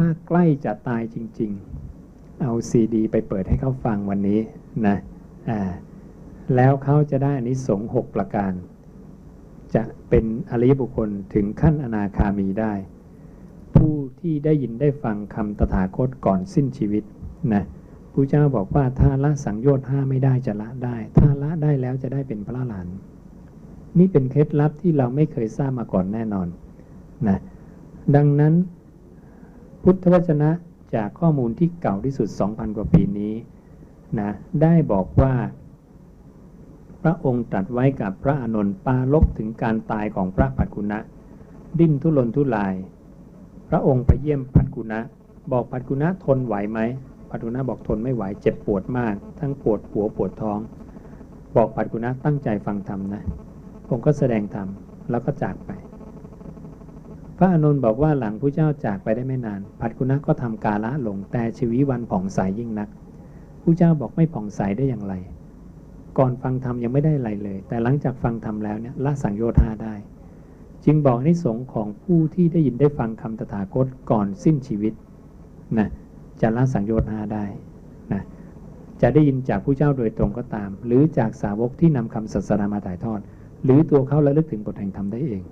ถ้าใกล้จะตายจริง ๆ เอาซีดี ไปเปิดให้เขาฟังวันนี้นะอ่าแล้วเขาจะได้อานิสงส์หกประการ จะเป็นอริยบุคคลถึงขั้นอนาคามีได้ ผู้ที่ได้ยินได้ฟังคำตถาคตก่อนสิ้นชีวิตนะพระเจ้าบอกว่าถ้าละสังโยชน์ห้าไม่ได้จะละได้ ถ้าละได้แล้วจะได้เป็นพระอรหันนี่เป็นเคล็ดลับที่เราไม่เคยทราบมาก่อนแน่นอนนะดังนั้น พุทธวจนะจากข้อมูลที่เก่าที่สุด 2,000 กว่าปีนี้นะได้บอกว่า พระองค์ตรัสไว้กับพระอานนท์ปาลบถึงการตายของพระปัจกุณะ ดิ้นทุรนทุราย พระองค์ไปเยี่ยมปัจกุณะ บอกปัจกุณะทนไหวไหมปัจกุณะบอกทนไม่ไหวเจ็บปวดมาก ทั้งปวดหัวปวดท้อง บอกปัจกุณะตั้งใจฟังธรรมนะองค์ก็แสดงธรรมแล้วก็จากไป พระอานนท์บอกว่าหลังพระเจ้าจากไปได้ไม่นานปัจกุณะก็ทำกาละลงแต่ชีวิวันผ่องใสยยิ่งนักพระเจ้าบอกไม่ผ่องใสได้อย่างไร ก่อนฟังธรรมยังไม่ได้อะไรเลย แต่หลังจากฟังธรรมแล้วเนี่ยละสังโยชน์ห้าได้ จึงบอกในสงของผู้ที่ได้ยินได้ฟังคำตถาคตก่อนสิ้นชีวิตนะจะละสังโยชน์ห้าได้นะจะได้ยินจากผู้เจ้าโดยตรงก็ตาม หรือจากสาวกที่นำคำศาสนามาถ่ายทอด หรือตัวเขาระลึกถึงบทแห่งธรรมได้เอง